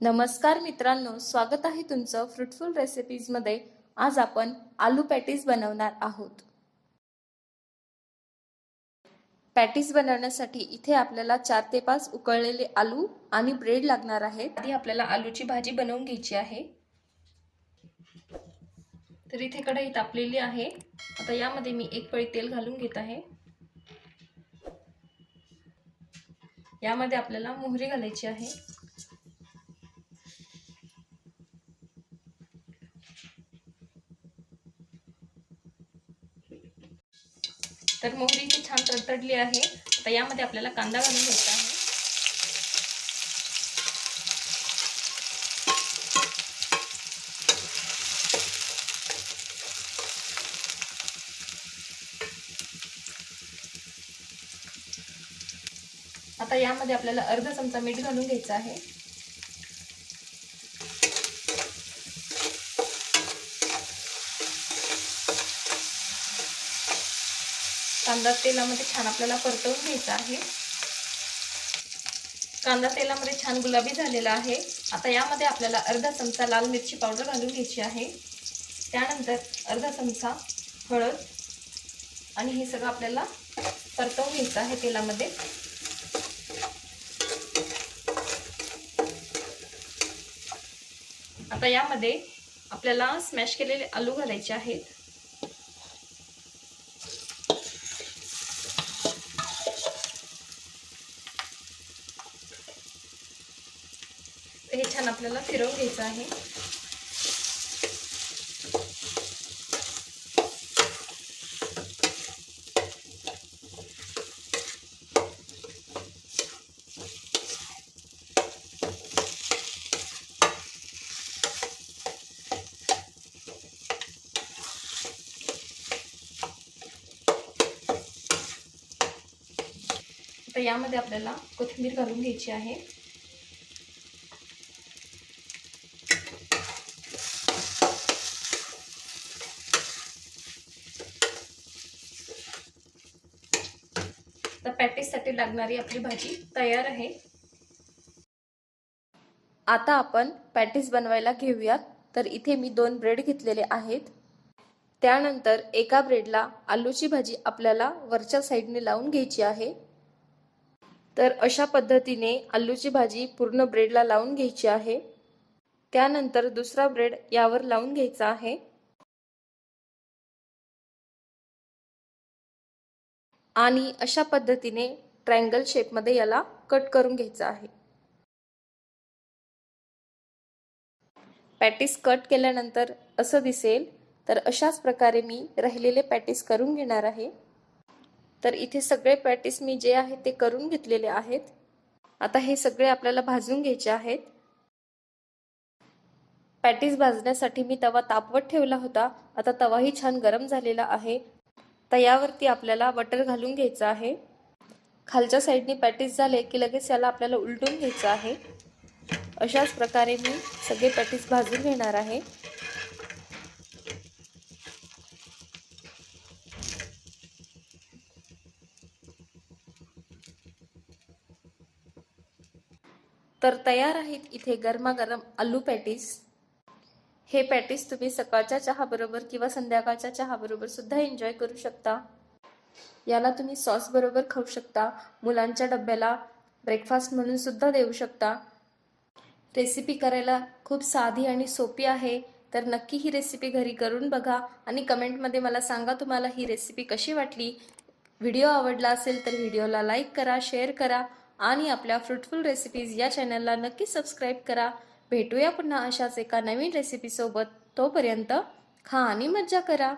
नमस्कार मित्रांनो स्वागत आहे तुमचं फ्रुटफुल रेसिपीजमध्ये आज आपण आलू पॅटीस बनवणार आहोत. पॅटीस बनवण्यासाठी इथे आपल्याला चार ते पाच उकळलेले आलू आणि ब्रेड लागणार आहेत. आधी आपल्याला आलूची भाजी बनवून घ्यायची आहे. तर इथे कढई तापलेली आहे. आता यामध्ये मी एक पळी तेल घालून घेत आहे. यामध्ये आपल्याला मोहरी घालायची आहे. तर मोहरी इथे छान तडतडली आहे. आता यामध्ये आपल्याला कांदा घालून घ्यायचा आहे. आता यामध्ये आपल्याला अर्धा चमचा मीठ घालून घ्यायचं आहे. कांदा तेलामध्ये छान आपल्याला परतवून घ्यायचा आहे. कांदा तेलामध्ये छान गुलाबी झालेला आहे. आता यामध्ये आपल्याला अर्धा चमचा लाल मिरची पावडर घालून घ्यायची आहे. त्यानंतर अर्धा चमचा हळद आणि हे सगळं आपल्याला परतवून घ्यायचं आहे तेलामध्ये. आता यामध्ये आपल्याला स्मॅश केलेले आलू घालायचे आहेत. हे छान आपल्याला फिरवून घ्यायचं आहे. तर यामध्ये आपल्याला कोथिंबीर घालून घ्यायची आहे. पॅटीससाठी लागणारी आपली भाजी तयार आहे. आता आपण पॅटीस बनवायला घेऊयात. तर इथे मी दोन ब्रेड घेतलेले आहेत. त्यानंतर एका ब्रेडला आलूची भाजी आपल्याला वरच्या साईडने लावून घ्यायची आहे. तर अशा पद्धतीने आलूची भाजी पूर्ण ब्रेडला लावून घ्यायची आहे. त्यानंतर दुसरा ब्रेड यावर लावून घ्यायचा आहे. आणि अशा पद्धतीने ट्रायंगल शेपमध्ये याला कट करून घ्यायचं आहे. पॅटीस कट केल्यानंतर असं दिसेल तर अशाच प्रकारे मी राहिलेले पॅटीस करून घेणार आहे. तर इथे सगळे पॅटीस मी जे आहे ते करून घेतलेले आहेत. आता हे सगळे आपल्याला भाजून घ्यायचे आहेत. पॅटीस भाजण्यासाठी मी तवा तापवत ठेवला होता. आता तवाही छान गरम झालेला आहे. तर यावरती आपल्याला बटर घालून घ्यायचं आहे. खालच्या साईडने पॅटीस झाले की लगेच याला आपल्याला उलटून घ्यायचं आहे. अशाच प्रकारे मी सगळे पॅटीस भाजून घेणार आहे. तर तयार आहेत इथे गरमागरम आलू पॅटीस हे पॅटीस तुम्ही सकाळच्या चहाबरोबर किंवा संध्याकाळच्या चहाबरोबर सुद्धा एन्जॉय करू शकता. याला तुम्ही सॉस बरोबर खाऊ शकता. मुलांच्या डब्याला ब्रेकफास्ट म्हणून सुद्धा देऊ शकता. रेसिपी करायला खूप साधी आणि सोपी आहे. तर नक्की ही रेसिपी घरी करून बघा आणि कमेंटमध्ये मला सांगा तुम्हाला ही रेसिपी कशी वाटली. व्हिडिओ आवडला असेल तर व्हिडिओला लाईक करा शेअर करा आणि आपल्या फ्रुटफुल रेसिपीज या चॅनलला नक्की सबस्क्राईब करा. भेटूया पुन्हा अशाच एका नवीन रेसिपीसोबत तोपर्यंत खा आणि मज्जा करा.